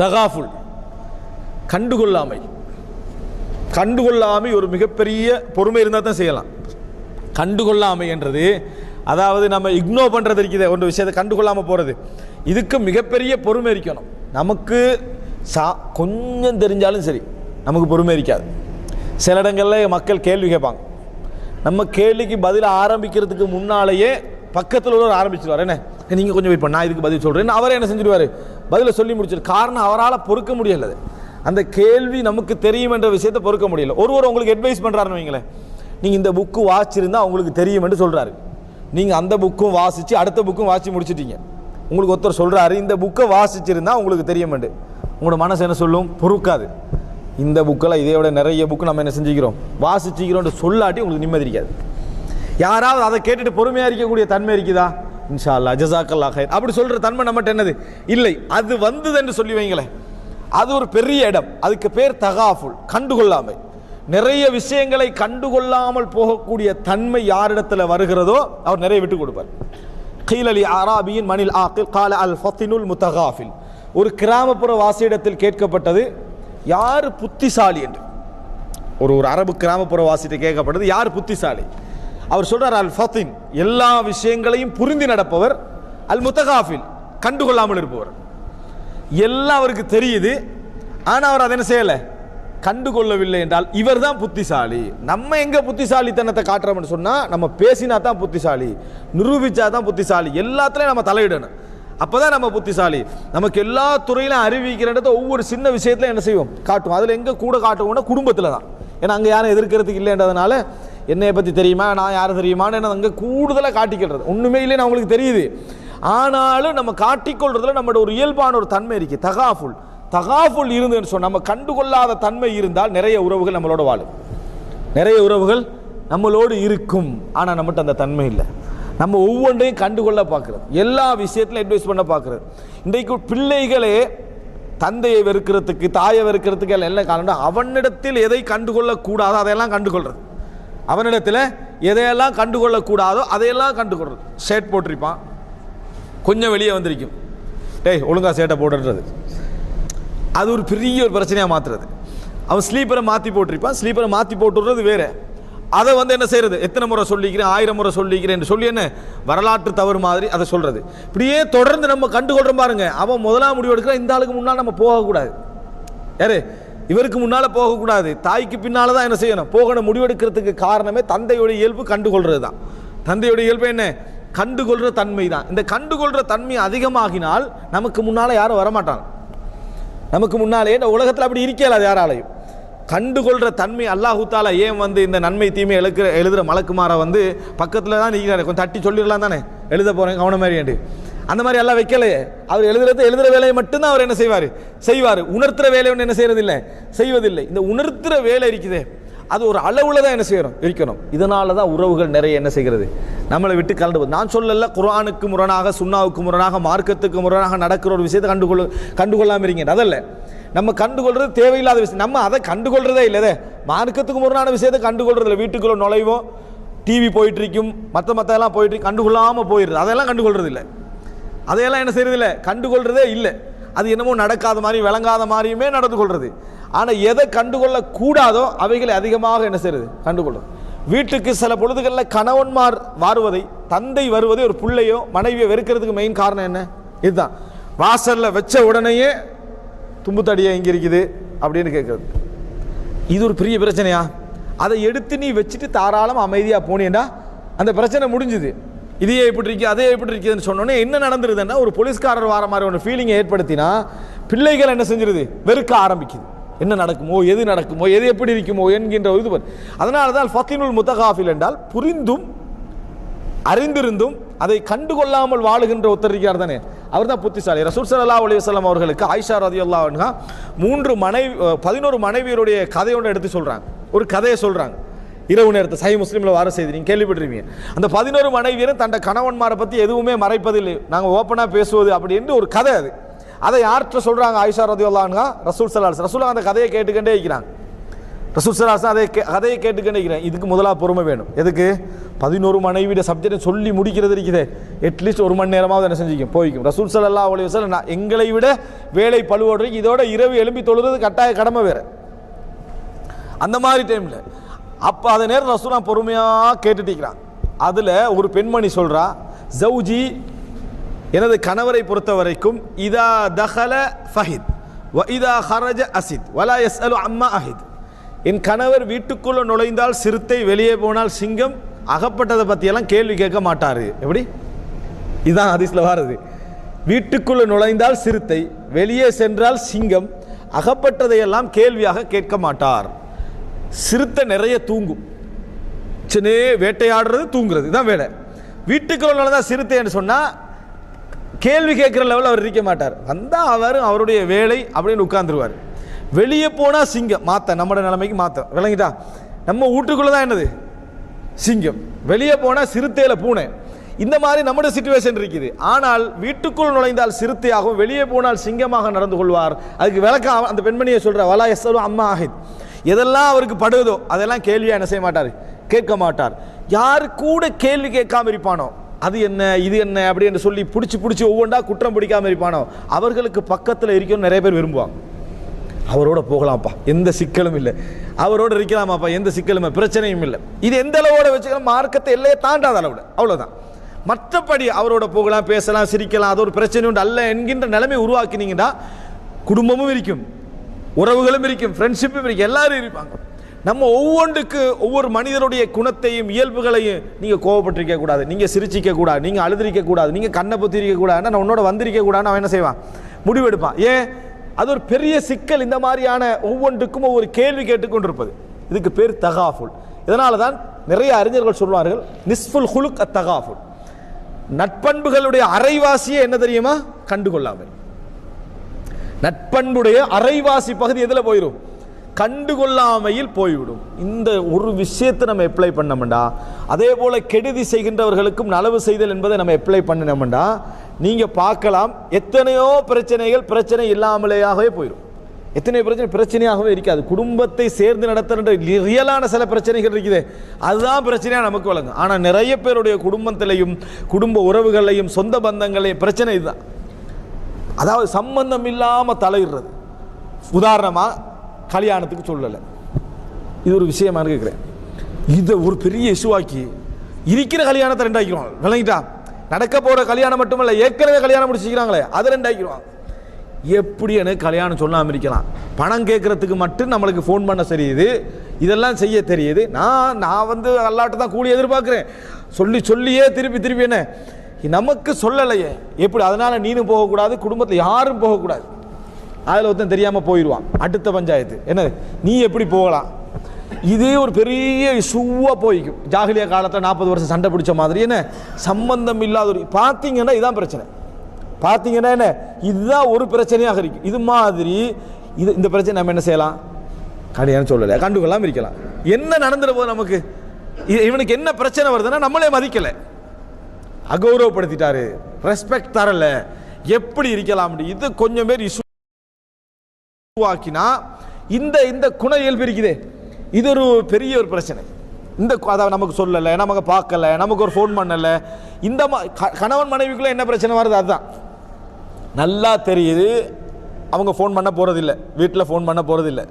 தகாஃபுல் கண்டுகொள்ளாமை. கண்டுகொள்ளாமை ஒரு மிகப்பெரிய பொறுமை இருந்தால் தான் செய்யலாம். கண்டுகொள்ளாமை என்றது அதாவது நம்ம இக்னோர் பண்ணுறது இருக்குது ஒரு விஷயத்தை கண்டுகொள்ளாமல் போகிறது இதுக்கு மிகப்பெரிய பொறுமை இருக்கணும். நமக்கு சா கொஞ்சம் தெரிஞ்சாலும் சரி நமக்கு பொறுமை இருக்காது. சில இடங்களில் மக்கள் கேள்வி கேட்பாங்க. நம்ம கேள்விக்கு பதில் ஆரம்பிக்கிறதுக்கு முன்னாலேயே பக்கத்தில் உள்ளவர் ஆரம்பிச்சிருவார். என்ன? நீங்கள் கொஞ்சம் வெயிட் பண்ண நான் இதுக்கு பதில் சொல்கிறேன் அவரே என்ன செஞ்சிருவார்? பதிலை சொல்லி முடிச்சிரு. காரணம் அவரால் பொறுக்க முடியல அது. அந்த கேள்வி நமக்கு தெரியும் என்ற விஷயத்தை பொறுக்க முடியல. ஒருவர் உங்களுக்கு அட்வைஸ் பண்ணுறாருன்னு வைங்களேன். நீங்கள் இந்த புக்கு வாசிச்சிருந்தால் உங்களுக்கு தெரியும் என்று சொல்கிறாரு நீங்கள் அந்த புக்கும் வாசித்து அடுத்த புக்கும் வாசித்து முடிச்சிட்டீங்க. உங்களுக்கு ஒருத்தர் சொல்கிறாரு இந்த புக்கை வாசிச்சிருந்தால் உங்களுக்கு தெரியுமெண்டு உங்களோட மனசு என்ன சொல்லும்? பொறுக்காது. இந்த புக்கில் இதை விட நிறைய புக்கு நம்ம என்ன செஞ்சுக்கிறோம்? வாசிச்சுக்கிறோம்னு சொல்லாட்டி உங்களுக்கு நிம்மதி இருக்காது. யாராவது அதை கேட்டுட்டு பொறுமையாக இருக்கக்கூடிய தன்மை இருக்குதா? இன்ஷா அல்லா ஜசாக்கல்லா ஹைர் அப்படி சொல்கிற தன்மை நம்மகிட்ட என்னது? இல்லை. அது வந்தது என்று சொல்லி வைங்களேன். அது ஒரு பெரிய இடம். அதுக்கு பேர் தகாஃபுல் கண்டுகொள்ளாமை. நிறைய விஷயங்களை கண்டுகொள்ளாமல் போகக்கூடிய தன்மை யாரிடத்துல வருகிறதோ அவர் நிறைய விட்டு கொடுப்பார். கீழலி அராபியின் மணில் ஆக்கில் கால அல் ஃபத்தினுல் முத்தகாஃபில். ஒரு கிராமப்புற வாசியிடத்தில் கேட்கப்பட்டது யார் புத்திசாலி என்று. ஒரு ஒரு அரபு கிராமப்புற வாசிட்டு கேட்கப்பட்டது யார் புத்திசாலி? அவர் சொல்றார் அல் ஃபத்தின் எல்லா விஷயங்களையும் புரிந்து நடப்பவர் அல் முத்தகாஃபில் கண்டுகொள்ளாமல் இருப்பவர். எல்லாம் அவருக்கு தெரியுது. ஆனால் அவர் அதை என்ன செய்யலை? கண்டுகொள்ளவில்லை என்றால் இவர் தான் புத்திசாலி. நம்ம எங்க புத்திசாலித்தனத்தை காட்டுறோம்னு சொன்னால் நம்ம பேசினா தான் புத்திசாலி. நிரூபிச்சா தான் புத்திசாலி. எல்லாத்துலேயும் நம்ம தலையிடணும். அப்பதான் நம்ம புத்திசாலி. நமக்கு எல்லா துறையிலும் அறிவிக்கிறத ஒவ்வொரு சின்ன விஷயத்துலையும் என்ன செய்வோம்? காட்டுவோம். அதில் எங்க கூட காட்டுவோம்னா குடும்பத்தில் தான் ஏன்னா அங்கே யாரும் எதிர்க்கிறதுக்கு இல்லைன்றதுனால என்னையை பற்றி தெரியுமா? நான் யார் தெரியுமான்னு என்ன அங்கே கூடுதலாக காட்டிக்கிறது ஒண்ணுமே இல்லைன்னு அவங்களுக்கு தெரியுது. ஆனாலும் நம்ம காட்டிக்கொள்றதுல நம்மளோட ஒரு இயல்பான ஒரு தன்மை இருக்கு. தகாஃபுல். தகாஃபுல் இருந்துன்னு சொன்னா நம்ம கண்டுகொள்ளாத தன்மை இருந்தால் நிறைய உறவுகள் நம்மளோட வாழும். நிறைய உறவுகள் நம்மளோடு இருக்கும். ஆனால் நம்மகிட்ட அந்த தன்மை இல்லை. நம்ம ஒவ்வொன்றையும் கண்டுகொள்ள பார்க்குறது. எல்லா விஷயத்திலும் அட்வைஸ் பண்ண பார்க்குறது. இன்றைக்கு பிள்ளைகளே தந்தையை வெறுக்கிறதுக்கு தாயை வெறுக்கிறதுக்கு எல்லாம் என்ன காரணம் அவனிடத்தில் எதை கண்டுகொள்ளக்கூடாதோ அதையெல்லாம் கண்டுகொள்கிறது அவனிடத்தில் எதையெல்லாம் கண்டுகொள்ளக்கூடாதோ அதையெல்லாம் கண்டுகொள்றது. ஷர்ட் போட்டிருப்பான். கொஞ்சம் வெளியே வந்திருக்கும். டேய் ஒழுங்காக சேட்டை போடுறது. அது ஒரு பெரிய ஒரு பிரச்சனையாக மாற்றுறது அவன் ஸ்லீப்பரை மாற்றி போட்டிருப்பான். ஸ்லீப்பரை மாற்றி போட்டுறது வேறு. அதை வந்து என்ன செய்கிறது எத்தனை முறை சொல்லிக்கிறேன் ஆயிரம் முறை சொல்லிக்கிறேன் சொல்லி என்ன? வரலாற்று தவறு மாதிரி அதை சொல்கிறது இப்படியே தொடர்ந்து நம்ம கண்டுகொள்றோம் பாருங்க. அவன் முதலாம் முடிவு எடுக்கிற இந்த ஆளுக்கு முன்னால் நம்ம போகக்கூடாது. யாரு? இவருக்கு முன்னால் போகக்கூடாது. தாய்க்கு பின்னால் தான் என்ன செய்யணும்? போகணும். முடிவெடுக்கிறதுக்கு காரணமே தந்தையோட இயல்பு கண்டுகொள்றது தான் தந்தையோட இயல்பு என்ன? கண்டுகொள்கிற தன்மை தான் இந்த கண்டுகொள்கிற தன்மை அதிகமாகினால் நமக்கு முன்னால் யாரும் வரமாட்டாங்க. நமக்கு முன்னாலே இந்த உலகத்தில் அப்படி இருக்கலாது யாராலையும். கண்டுகொள்கிற தன்மை அல்லாஹு தாலா ஏன் வந்து இந்த நன்மை தீமை எழுக்கிற எழுதுகிற மலக்குமாரை வந்து பக்கத்தில் தான் நிற்கிறாரு கொஞ்சம் தட்டி சொல்லிடலாம் தானே எழுத போகிறேன் கவனம் மாதிரி அந்த மாதிரி எல்லாம் வைக்கலையே. அவர் எழுதுறது எழுதுற வேலையை மட்டும்தான் அவர் என்ன செய்வார்? செய்வார். உணர்த்துற வேலை ஒன்று என்ன செய்யறதில்லை? செய்வதில்லை. இந்த உணர்த்துற வேலை இருக்குதே. அது ஒரு அளவில் தான் என்ன செய்யணும்? இருக்கணும். இதனால தான் உறவுகள் நிறைய என்ன செய்கிறது? நம்மளை விட்டு கலந்து நான் சொல்லல குரானுக்கு முரணாக சுண்ணாவுக்கு முரணாக மார்க்கத்துக்கு முரணாக நடக்கிற ஒரு விஷயத்தை கண்டுகொள்ள கண்டுகொள்ளாமல் இருங்க அதல்ல நம்ம கண்டுகொள்றது தேவையில்லாத விஷயம். நம்ம அதை கண்டுகொள்றதே இல்லதே மார்க்கத்துக்கு முரணான விஷயத்தை கண்டுகொள்றது வீட்டுக்குள்ளே நுழைவோம் டிவி போயிட்டு இருக்கும் மற்ற மற்ற எல்லாம் போயிட்டு கண்டுகொள்ளாமல் போயிடுது அதெல்லாம் கண்டுகொள்றது இல்லை அதையெல்லாம் என்ன செய்யறது இல்லை கண்டுகொள்றதே இல்லை. அது என்னமோ நடக்காத மாதிரி விளங்காத மாதிரியுமே நடந்து கொள்றது. ஆனால் எதை கண்டுகொள்ள கூடாதோ அவைகளை அதிகமாக என்ன செய்யறது கண்டுகொள்ளும் வீட்டுக்கு சில பொழுதுகளில் கணவன்மார் வாருவதை தந்தை வருவதை ஒரு பிள்ளையோ மனைவியோ வெறுக்கிறதுக்கு மெயின் காரணம் என்ன? இதுதான். வாசலில் வச்ச உடனேயே தும்பு இங்கே இருக்குது அப்படின்னு கேட்குறது இது ஒரு பெரிய பிரச்சனையா? அதை எடுத்து நீ வச்சுட்டு தாராளம் அமைதியாக போனேன்னா அந்த பிரச்சனை முடிஞ்சுது. இதையே இப்படி இருக்கு அதே இப்படி இருக்குதுன்னு சொன்னோன்னே என்ன நடந்துருதுன்னா ஒரு போலீஸ்காரர் வர மாதிரி ஒன்று ஃபீலிங்கை ஏற்படுத்தினா பிள்ளைகள் என்ன செஞ்சிருது? வெறுக்க ஆரம்பிக்குது. என்ன நடக்குமோ எது நடக்குமோ எது எப்படி இருக்குமோ என்கின்ற ஒரு இது அதனால தான் ஃபத்தினுல் முத்தகாஃபில் என்றால் புரிந்தும் அறிந்திருந்தும் அதை கண்டுகொள்ளாமல் வாழுகின்ற ஒருத்தர் இருக்கிறார் தானே. அவர் தான் புத்திசாலி. ரசூல் சல்லா அலைஹி அவர்களுக்கு ஆயிஷா ரதி அல்லா மூன்று மனைவி பதினோரு மனைவியருடைய கதையோட எடுத்து சொல்கிறாங்க ஒரு கதையை சொல்கிறாங்க இரவு நேரத்தை சை முஸ்லீமில் வார செய்தி நீங்கள் கேள்விப்பட்டிருப்பீங்க. அந்த பதினோரு மனைவியரும் தண்டை கணவன்மாரை பற்றி எதுவுமே மறைப்பதில்லை. நாங்கள் ஓப்பனாக பேசுவது அப்படின்னு ஒரு கதை அது. அதை யார்கிட்ட சொல்கிறாங்க ஆயிஷா ரதியுல்லான்னா ரசூல் சலாஸ் ரசூலா அந்த கதையை கேட்டுக்கிட்டே இருக்கிறாங்க. ரசூல் சலாஸ் அதை கே- கதையை கேட்டுக்கிட்டே இருக்கிறேன் இதுக்கு முதலாக பொறுமை வேணும். எதுக்கு? பதினோரு மனைவியோட சப்ஜெக்ட் சொல்லி முடிக்கிறது இருக்குதே. அட்லீஸ்ட் ஒரு மணி நேரமாவது என்ன செஞ்சுக்கும்? போய்க்கும். ரசூல் சலல்லா அலி வசல்லம் நான் எங்களை விட வேலை பழுவோடு இதோட இரவு எழும்பி தொழுறது கட்டாய கடமை வேறு. அந்த மாதிரி டைமில் அப்போ அதை நேரம் ரசூலா பொறுமையாக கேட்டுட்டிருக்கிறான். அதில் ஒரு பெண்மணி சொல்கிறா ஜவுஜி எனது கணவரை பொறுத்த வரைக்கும் இதா தஹல ஃபஹித் வ இதா ஹரஜ அசித் வலா எஸ் அலு அம்மா அஹித். என் கணவர் வீட்டுக்குள்ளே நுழைந்தால் சிறுத்தை வெளியே போனால் சிங்கம் அகப்பட்டதை பற்றியெல்லாம் கேள்வி கேட்க மாட்டார். எப்படி? இதுதான் ஹதீஸ்ல வாருது. வீட்டுக்குள்ளே நுழைந்தால் சிறுத்தை வெளியே சென்றால் சிங்கம் அகப்பட்டதையெல்லாம் கேள்வியாக கேட்க மாட்டார். சிறுத்தை நிறைய தூங்கும். சின்ன வேட்டையாடுறது தூங்குறது. தான் வேலை. வீட்டுக்குள்ள நுழைந்தா சிறுத்தைன்னு சொன்னால் கேள்வி கேட்குற லெவலில் அவர் இருக்க மாட்டார். வந்தால் அவர் அவருடைய வேலை அப்படின்னு உட்காந்துருவார் வெளியே போனால் சிங்கம். மாற்ற நம்மளோட நிலைமைக்கு மாற்ற விளங்கிட்டா? நம்ம வீட்டுக்குள்ளே தான் என்னது? சிங்கம். வெளியே போனால் சிறுத்தையில் பூனை. இந்த மாதிரி நம்முடைய சுச்சுவேஷன் இருக்குது. ஆனால் வீட்டுக்குள் நுழைந்தால் சிறுத்தையாகவும் வெளியே போனால் சிங்கமாக நடந்து கொள்வார். அதுக்கு விளக்கம் அந்த பெண்மணியை சொல்கிற வலா எஸ்ஸலு அம்மா ஆஹித் எதெல்லாம் அவருக்கு படுதோ அதெல்லாம் கேள்வியாக என்ன செய்ய மாட்டார்? கேட்க மாட்டார். யார் கூட கேள்வி கேட்காம இருப்பானோ? அது என்ன இது என்ன அப்படி என்று சொல்லி பிடிச்சி பிடிச்சி ஒவ்வொன்றா குற்றம் பிடிக்காம இருப்பானோ? அவர்களுக்கு பக்கத்தில் இருக்கணும்னு நிறைய பேர் விரும்புவாங்க. அவரோட போகலாம்ப்பா. எந்த சிக்கலும் இல்லை. அவரோட இருக்கலாமாப்பா? எந்த சிக்கலும் பிரச்சனையும் இல்லை. இது எந்த அளவோட வச்சுக்கலாம் மார்க்கத்தை எல்லையை தாண்டாத அளவுல. அவ்வளோதான் மற்றபடி அவரோட போகலாம் பேசலாம் சிரிக்கலாம் அது ஒரு பிரச்சனை உண்டு அல்ல என்கின்ற நிலைமை உருவாக்கினீங்கன்னா குடும்பமும் இருக்கும். உறவுகளும் இருக்கும் ஃப்ரெண்ட்ஷிப்பும் இருக்கும் எல்லாரும் இருப்பாங்க. நம்ம ஒவ்வொன்றுக்கு ஒவ்வொரு மனிதனுடைய குணத்தையும் இயல்புகளையும் நீங்கள் கோவப்பட்டிருக்க கூடாது. நீங்கள் சிரிச்சிக்க கூடாது நீங்கள் அழுதிருக்க கூடாது நீங்கள் கண்ணை பொத்திருக்க கூடாது. நான் உன்னோட வந்திருக்க கூடாதுன்னு அவன் என்ன செய்வான்? முடிவெடுப்பான். ஏன்? அது ஒரு பெரிய சிக்கல். இந்த மாதிரியான ஒவ்வொன்றுக்கும் ஒவ்வொரு கேள்வி கேட்டுக்கொண்டிருப்பது. இதுக்கு பேர் தகாஃபுல். இதனால தான் நிறைய அறிஞர்கள் சொல்வார்கள் நிஸ்ஃபுல் ஹுலுக் அ தகாஃபுல். நட்பண்புகளுடைய அரைவாசியை என்ன தெரியுமா? கண்டுகொள்ளாமல். நட்பண்புடைய அரைவாசி பகுதி எதில் போயிடும் கண்டுகொள்ளாமையில் போய்விடும். இந்த ஒரு விஷயத்தை நம்ம எப்ளை பண்ணோம்டா. அதே போல கெடுதி செய்கின்றவர்களுக்கும் நலவு செய்தல் என்பதை நம்ம எப்ளை பண்ணினோம்டா நீங்க பார்க்கலாம் எத்தனையோ பிரச்சனைகள் பிரச்சனை இல்லாமலேயாகவே போயிடும் எத்தனை பிரச்சனை பிரச்சனையாகவே இருக்காது. குடும்பத்தை சேர்ந்து நடத்துகின்ற ரியலான சில பிரச்சனைகள் இருக்குது. அதுதான் பிரச்சனையாக நமக்கு வழங்கும் ஆனால் நிறைய பேருடைய குடும்பத்திலையும் குடும்ப உறவுகளையும் சொந்த பந்தங்களையும் பிரச்சனை இதுதான். அதாவது சம்பந்தம் இல்லாமல் தலையிடுறது. உதாரணமாக கல்யாணத்துக்கு சொல்லலை. இது ஒரு விஷயமா கேட்குறேன் இதை ஒரு பெரிய இசுவாக்கி இருக்கிற கல்யாணத்தை ரெண்டாக்கிடுவாங்க. விளங்கிட்டா? நடக்க போகிற கல்யாணம் மட்டுமல்ல ஏற்கனவே கல்யாணம் முடிச்சுக்கிறாங்களே அதை ரெண்டாக்கிடுவாங்க. எப்படி எனக்கு கல்யாணம் சொல்லாமல் இருக்கலாம்? பணம் கேட்குறதுக்கு மட்டும் நம்மளுக்கு ஃபோன் பண்ண தெரியுது. இதெல்லாம் செய்ய தெரியுது. நான் நான் வந்து அல்லாட்ட தான் கூலி எதிர்பார்க்குறேன். சொல்லி சொல்லியே திருப்பி திருப்பி என்ன? நமக்கு சொல்லலையே. எப்படி? அதனால நீனும் போகக்கூடாது குடும்பத்தில் யாரும் போகக்கூடாது. அதில் ஒருத்தன் தெரியாமல் போயிடுவான் அடுத்த பஞ்சாயத்து. என்னது? நீ எப்படி போகலாம்? இதே ஒரு பெரிய சுவாக போய்க்கும். ஜாகிலியா காலத்தில் நாற்பது வருஷம் சண்டை பிடிச்ச மாதிரி. என்ன? சம்பந்தம் இல்லாத ஒரு பார்த்தீங்கன்னா இதுதான் பிரச்சனை. பார்த்தீங்கன்னா என்ன? இதுதான் ஒரு பிரச்சனையாக இருக்கு இது மாதிரி இது இந்த பிரச்சனை நம்ம என்ன செய்யலாம்? கடையான சொல்லலை. கண்டுகொள்ளாமல் இருக்கலாம். என்ன நடந்துட போது நமக்கு? இவனுக்கு என்ன பிரச்சனை வருதுன்னா நம்மளே மதிக்கலை. அகௌரவப்படுத்திட்டாரு. ரெஸ்பெக்ட் தரல. எப்படி இருக்கலாம்? இது கொஞ்சம் பேர் உருவாக்கினா இந்த இந்த குண இயல்பு இருக்குதே. இது ஒரு பெரிய ஒரு பிரச்சனை. இந்த அதை நமக்கு சொல்லலை நமக்கு பார்க்கல நமக்கு ஒரு ஃபோன் பண்ணலை. இந்த க- கணவன் மனைவிக்குள்ள என்ன பிரச்சனை வருது? அதுதான். நல்லா தெரியுது. அவங்க ஃபோன் பண்ண போகிறதில்ல வீட்டில் ஃபோன் பண்ண போகிறதில்ல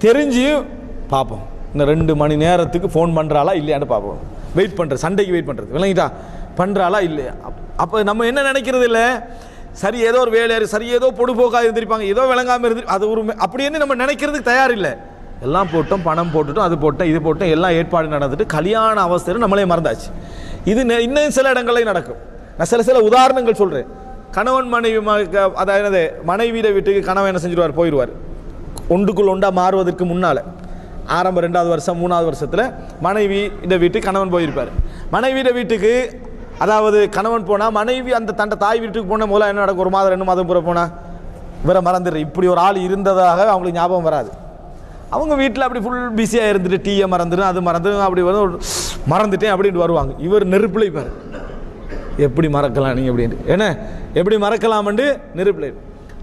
தெரிஞ்சு பார்ப்போம். இந்த ரெண்டு மணி நேரத்துக்கு ஃபோன் பண்ணுறாளா இல்லையான்னு பார்ப்போம். வெயிட் பண்ணுறது சண்டைக்கு வெயிட் பண்ணுறது விளங்கிட்டா? பண்ணுறாளா இல்லையா? அப்போ நம்ம என்ன நினைக்கிறது இல்லை? சரி ஏதோ ஒரு வேலையாரு சரி ஏதோ பொடுபோக்காக இருந்திருப்பாங்க ஏதோ விளங்காமல் இருந்து அது ஒரு அப்படின்னு நம்ம நினைக்கிறதுக்கு தயார் இல்லை. எல்லாம் போட்டோம் பணம் போட்டுட்டோம் அது போட்டோம் இது போட்டோம் எல்லாம் ஏற்பாடு நடந்துட்டு கல்யாண அவஸ்தையில் நம்மளே மறந்தாச்சு. இது நெ- இன்னும் சில இடங்கள்லையும் நடக்கும். நான் சில சில உதாரணங்கள் சொல்கிறேன் கணவன் மனைவி ம- அதாவது மனைவியிட வீட்டுக்கு கணவன் என்ன செஞ்சிருவார்? போயிடுவார் ஒன்றுக்குள் ஒன்றா மாறுவதற்கு முன்னால் ஆரம்ப ரெண்டாவது வருஷம் மூணாவது வருஷத்தில் மனைவி இந்த வீட்டுக்கு கணவன் போயிருப்பார். மனைவியிட வீட்டுக்கு அதாவது கணவன் போனால் மனைவி அந்த தண்டை தாய் வீட்டுக்கு போன முதல்ல என்ன நடக்கும்? ஒரு மாதம் ரெண்டு மாதம் பூரா போனால் இவரை மறந்துடுற இப்படி ஒரு ஆள் இருந்ததாக அவங்களுக்கு ஞாபகம் வராது. அவங்க வீட்டில் அப்படி ஃபுல் பிஸியாக இருந்துட்டு டீயை மறந்துடும் அது மறந்துடும் அப்படி வந்து மறந்துட்டேன் அப்படின்ட்டு வருவாங்க. இவர் நெருப்பிலை பாரு எப்படி மறக்கலாம் நீங்கள் அப்படின்ட்டு. என்ன? எப்படி மறக்கலாம்ண்டு நெருப்பிலை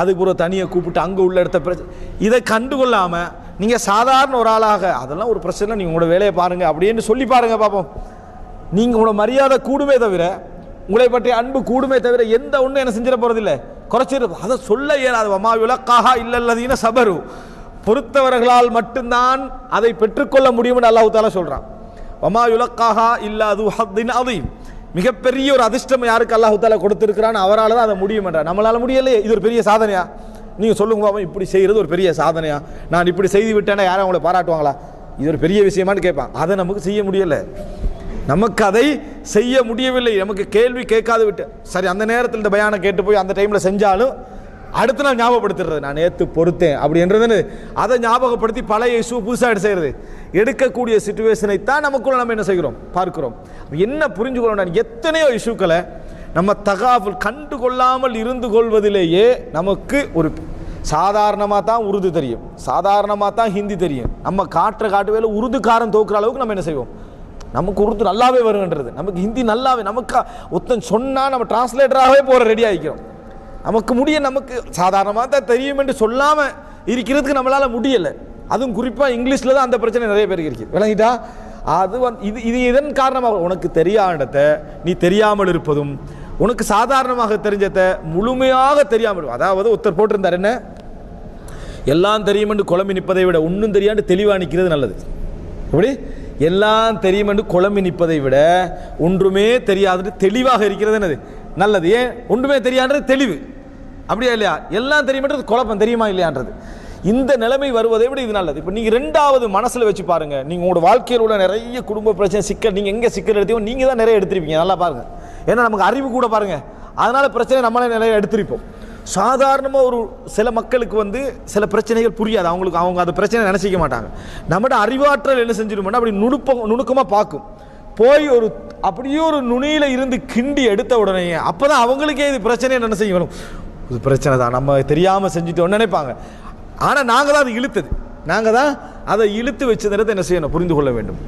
அதுக்கு ஒரு தனியை கூப்பிட்டு அங்கே உள்ள இடத்த பிரச்சனை இதை கண்டுகொள்ளாமல் நீங்கள் சாதாரண ஒரு ஆளாக அதெல்லாம் ஒரு பிரச்சனை நீங்கள் உங்களோட வேலையை பாருங்கள் அப்படின்னு சொல்லி பாருங்கள் பார்ப்போம் நீங்கள் உங்களோட மரியாதை கூடுமே தவிர உங்களை பற்றிய அன்பு கூடுமே தவிர எந்த ஒன்றும் என்ன செஞ்சிட போகிறதில்லை குறைச்சிட அதை சொல்ல இயலாது. அம்மா விளக்காக இல்லல்லதீன சபரு. பொறுத்தவர்களால் மட்டும்தான் அதை பெற்றுக்கொள்ள முடியும்னு அல்லாஹு தாலா சொல்கிறான் வமா யுலக்காஹா இல்லாது ஹத்தின் அதீம் மிகப்பெரிய ஒரு அதிர்ஷ்டம் யாருக்கு அல்லாஹு தாலா கொடுத்துருக்கிறான்னு அவரால் தான் அதை முடியும் என்ற நம்மளால் முடியலையே. இது ஒரு பெரிய சாதனையா? நீங்கள் சொல்லுங்க அவன் இப்படி செய்கிறது ஒரு பெரிய சாதனையா? நான் இப்படி செய்து விட்டேன்னா யாரும் அவங்கள பாராட்டுவாங்களா? இது ஒரு பெரிய விஷயமான்னு கேட்பான். அதை நமக்கு செய்ய முடியலை. நமக்கு அதை செய்ய முடியவில்லை. நமக்கு கேள்வி கேட்காது விட்டு. சரி அந்த நேரத்தில் இந்த பயானம் கேட்டு போய் அந்த டைமில் செஞ்சாலும் அடுத்த நாள் ஞாபகப்படுத்துறது நான் நேற்று பொறுத்தேன். அப்படின்றதுன்னு அதை ஞாபகப்படுத்தி பழைய இஷ்யூ புதுசாக எடுத்து செய்கிறது எடுக்கக்கூடிய சுச்சுவேஷனை தான் நமக்குள்ள நம்ம என்ன செய்கிறோம்? பார்க்கிறோம். என்ன புரிஞ்சுக்கணும் எத்தனையோ இஷ்யூக்களை நம்ம தகாஃபுல் கண்டு கொள்ளாமல் இருந்து கொள்வதிலேயே நமக்கு ஒரு சாதாரணமாக தான் உருது தெரியும். சாதாரணமாக தான் ஹிந்தி தெரியும். நம்ம காட்டுற காட்டு வேலை உருதுக்காரன் தோக்குற அளவுக்கு நம்ம என்ன செய்வோம்? நமக்கு உருது நல்லாவே வருங்கன்றது நமக்கு ஹிந்தி நல்லாவே நமக்கு ஒருத்தன் சொன்னால் நம்ம டிரான்ஸ்லேட்டராகவே போகிற ரெடி ஆகிக்கிறோம் நமக்கு முடிய நமக்கு சாதாரணமாக தான் தெரியும் என்று சொல்லாமல் இருக்கிறதுக்கு நம்மளால் முடியலை. அதுவும் குறிப்பாக இங்கிலீஷில் தான் அந்த பிரச்சனை நிறைய பேருக்கு இருக்குது விளங்கிட்டா? அது வந்து இது இது இதன் காரணமாக உனக்கு தெரியாத நீ தெரியாமல் இருப்பதும் உனக்கு சாதாரணமாக தெரிஞ்சதை முழுமையாக தெரியாமல் அதாவது ஒருத்தர் போட்டிருந்தார் என்ன? எல்லாம் தெரியும் என்று குழம்பி நிற்பதை விட ஒன்றும் தெரியாண்டு தெளிவாக நிற்கிறது நல்லது. எப்படி? எல்லாம் தெரியும் என்று குழம்பி நிற்பதை விட ஒன்றுமே தெரியாதுன்னு தெளிவாக இருக்கிறது என்னது? நல்லது. ஏன்? ஒன்றுமே தெரியான்றது தெளிவு. அப்படியா இல்லையா? எல்லாம் தெரியுமன்றது குழப்பம் தெரியுமா இல்லையான்றது. இந்த நிலைமை வருவதை விட இது நல்லது. இப்போ நீங்கள் ரெண்டாவது மனசில் வச்சு பாருங்கள் நீங்கள் உங்களோட வாழ்க்கையில் உள்ள நிறைய குடும்ப பிரச்சனை சிக்கல் நீங்கள் எங்கே சிக்கல் எடுத்தீங்க நீங்கள் தான் நிறைய எடுத்திருப்பீங்க. நல்லா பாருங்கள் ஏன்னா நமக்கு அறிவு கூட பாருங்கள் அதனால் பிரச்சனை நம்மளே நிறைய எடுத்திருப்போம். சாதாரணமாக ஒரு சில மக்களுக்கு வந்து சில பிரச்சனைகள் புரியாது. அவங்களுக்கு அவங்க அந்த பிரச்சனை நினச்சிக்க மாட்டாங்க. நம்மட அறிவாற்றல் என்ன செஞ்சிருமோன்னா அப்படி நுணுப்பம் நுணுக்கமாக பார்க்கும். போய் ஒரு அப்படியே ஒரு நுனியில் இருந்து கிண்டி எடுத்த உடனே அப்போ தான் அவங்களுக்கே இது பிரச்சனை என்ன செய்யணும் இது பிரச்சனை தான். நம்ம தெரியாமல் செஞ்சுட்டோம்னு நினைப்பாங்க. ஆனால் நாங்கள் தான் அதை இழுத்தது. நாங்கள் தான் அதை இழுத்து வச்சதுன்றதை என்ன செய்யணும்? புரிந்து கொள்ள வேண்டும்.